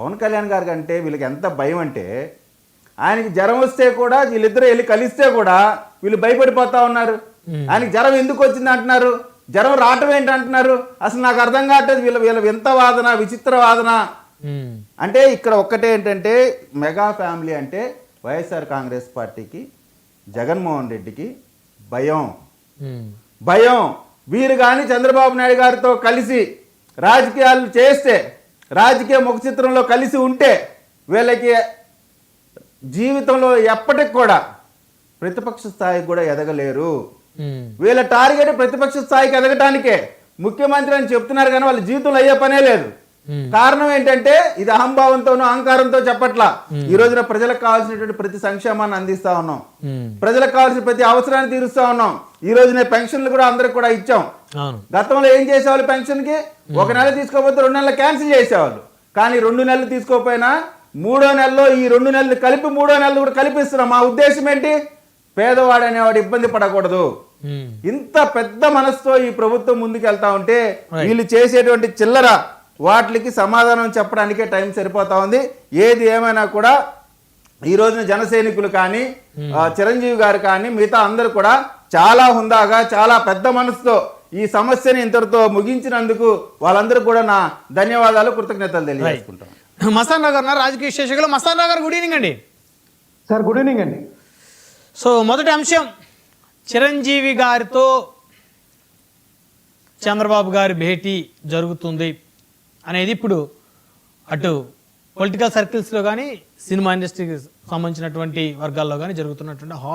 పవన్ కళ్యాణ్ గారికి అంటే వీళ్ళకి ఎంత భయం అంటే ఆయనకి జ్వరం వస్తే కూడా వీళ్ళిద్దరూ వెళ్ళి కలిస్తే కూడా వీళ్ళు భయపడిపోతా ఉన్నారు. ఆయనకి జ్వరం ఎందుకు వచ్చింది అంటున్నారు? జ్వరం రావటం ఏంటి అంటున్నారు? అసలు నాకు అర్థం కావట్లేదు వీళ్ళ వీళ్ళ వింత వాదన విచిత్ర వాదన. అంటే ఇక్కడ ఒక్కటే ఏంటంటే మెగా ఫ్యామిలీ అంటే వైఎస్ఆర్ కాంగ్రెస్ పార్టీకి జగన్మోహన్ రెడ్డికి భయం. భయం. వీరు కానీ చంద్రబాబు నాయుడు గారితో కలిసి రాజకీయాలు చేస్తే రాజకీయ ముఖ చిత్రంలో కలిసి ఉంటే వీళ్ళకి జీవితంలో ఎప్పటికి కూడా ప్రతిపక్ష స్థాయికి కూడా ఎదగలేరు. వీళ్ళ టార్గెట్ ప్రతిపక్ష స్థాయికి ఎదగటానికే ముఖ్యమంత్రి అని చెప్తున్నారు కానీ వాళ్ళ జీవితంలో అయ్యే పనే లేదు. కారణం ఏంటంటే ఇది అహంభావంతోనూ అహంకారంతో చెప్పట్లా. ఈ రోజున ప్రజలకు కావాల్సినటువంటి ప్రతి సంక్షేమాన్ని అందిస్తా ఉన్నాం. ఉమ్, ప్రజలకు కావాల్సిన ప్రతి అవసరాన్ని తీరుస్తా ఉన్నాం. ఈ రోజున పెన్షన్లు కూడా అందరికి కూడా ఇచ్చాం. గతంలో ఏం చేసేవాళ్ళు పెన్షన్కి ఒక నెల తీసుకోకపోతే రెండు నెలలు క్యాన్సిల్ చేసేవాళ్ళు. కానీ రెండు నెలలు తీసుకోకపోయినా మూడో నెలలో ఈ రెండు నెలలు కలిపి మూడో నెలలు కూడా కలిపిస్తున్నాం. మా ఉద్దేశం ఏంటి? పేదవాడు అనేవాడు ఇబ్బంది పడకూడదు. ఇంత పెద్ద మనసుతో ఈ ప్రభుత్వం ముందుకు వెళ్తా ఉంటే వీళ్ళు చేసేటువంటి చిల్లర వాటికి సమాధానం చెప్పడానికే టైం సరిపోతా ఉంది. ఏది ఏమైనా కూడా ఈ రోజున జన సైనికులు కానీ ఆ, చిరంజీవి గారు కానీ మిగతా అందరూ కూడా చాలా హుందాగా చాలా పెద్ద మనసుతో ఈ సమస్యని ఇంతటితో ముగించినందుకు వాళ్ళందరూ కూడా నా ధన్యవాదాలు కృతజ్ఞతలు తెలియజేసుకుంటాం మస్తాన్ రావు గారు ఉన్నారు, రాజకీయ విశ్లేషకులు మస్తాన్ రావు గారు గుడ్ ఈవినింగ్ అండి. సార్ గుడ్ ఈవినింగ్ అండి. సో మొదటి అంశం చిరంజీవి గారితో చంద్రబాబు గారి భేటీ జరుగుతుంది. అనేది ఇప్పుడు అటు పొలిటికల్ సర్కిల్స్లో కానీ సినిమా ఇండస్ట్రీకి సంబంధించినటువంటి వర్గాల్లో కానీ జరుగుతున్నటువంటి హాట్